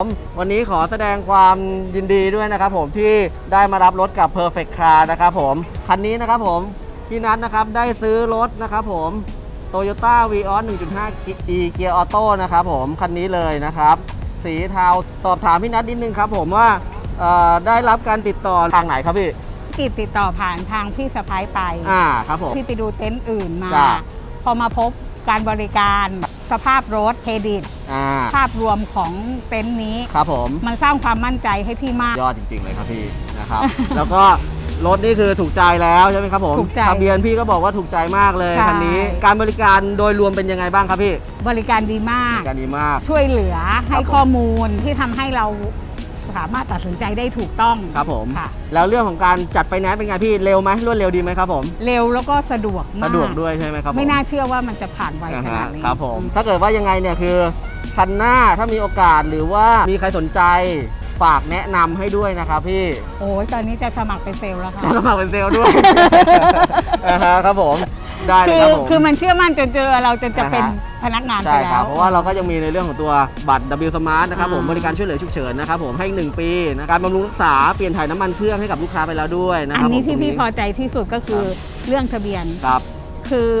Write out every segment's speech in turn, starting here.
ผมวันนี้ขอแสดงความยินดีด้วยนะครับผมที่ได้มารับรถกับ Perfect Car นะครับผม คันนี้นะครับผม พี่นัทนะครับได้ซื้อรถนะครับผม Toyota Vios 1.5 e Gear Auto นะครับผม คันนี้เลยนะครับ สีเทาสอบถามพี่นัทนิดนึงครับผมว่าเอ่อได้รับการติดต่อทางไหนครับพี่ติดติดต่อผ่านทางพี่สะพ้ายไปอ่าครับผมพี่ไปดูเต็นท์อื่นมา จ้ะ พอมาพบ การบริการสภาพรถเครดิต อ่าภาพรวมของเต็นท์นี้ ครับผม มันสร้างความมั่นใจให้พี่มาก ยอดจริง ๆ เลยครับพี่นะครับ แล้วก็รถนี่คือถูกใจแล้วใช่ไหมครับผมถูกใจทะเบียนพี่ก็บอกว่าถูกใจมากเลยใช่ คันนี้ การบริการโดยรวมเป็นยังไงบ้างครับพี่บริการดีมากการดีมาก ช่วยเหลือให้ครับผม ข้อมูลที่ทำให้เรา สามารถตัดสินใจได้ถูกต้องครับผม ค่ะแล้วเรื่องของการจัดไฟแนนซ์เป็นไงพี่เร็วไหมรวดเร็วดีไหมครับผมเร็วแล้วก็สะดวกมากสะดวกด้วยใช่ไหมครับผมไม่น่าเชื่อว่ามันจะผ่านไวอ่าขฮะนาดนี้ ครับผมอืถ้าเกิดว่ายังไงเนี่ยคือคันหน้าถ้ามีโอกาสหรือว่ามีใครสนใจฝากแนะนำให้ด้วยนะครับพี่ โอ้ยตอนนี้จะสมัครเป็นเซลล์แล้วค่ะ จะสมัครเป็นเซลล์ด้วย อ่าฮะครับผม ได้เลยคือครับผม คือมันเชื่อมั่นจนเจอเราจนจะเป็นอ่าฮะพนักงานไปใช่คแล้รับ ว เพราะว่าเราก็ยังมีในเรื่องของตัวบัตร W Smart นะครับผมอ่าบริการช่วยเหลือฉุกเฉินนะครับผมให้อีกหนึ่งปีนะครับบำรุงรักษาเปลี่ยนถ่ายน้ำมันเครื่องให้กับลูกค้าไปแล้วด้วยนะคอัรับนนี้ผมที่ตรงพี่พอใจที่สุดก็คือครับเรื่องทะเบียน ครับคือ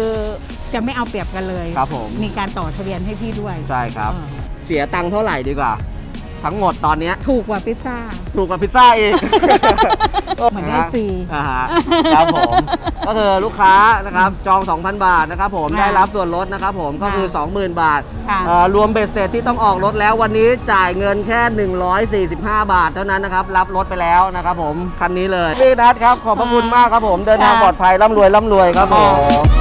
จะไม่เอาเปรียบกันเลย ครับผมมีการต่อทะเบียนให้พี่ด้วยใช่ครับ เออเสียตังค์เท่าไหร่ดีกว่า ทั้งหมดตอนเนี้ยถูกกว่าพิซซ่า ถูกกว่าพิซซ่าอีก เหมือนได้ฟรี อ่าฮะครับผม ก็คือลูกค้านะครับจอง 2,000 บาทนะครับผมค่ะได้รับส่วนลดนะครับผมก็คือค่ะ20,000 บาทค่ะเอ่อรวมเบ็ดเสร็จที่ต้องออกรถแล้ววันนี้จ่ายเงินแค่ 145 บาท เท่านั้นนะครับรับรถไปแล้วนะครับผมคันนี้เลยพี่นัทครับขอบพระคุณมากครับผมเดินทางปลอดภัยร่ำรวยร่ำรวยครับผม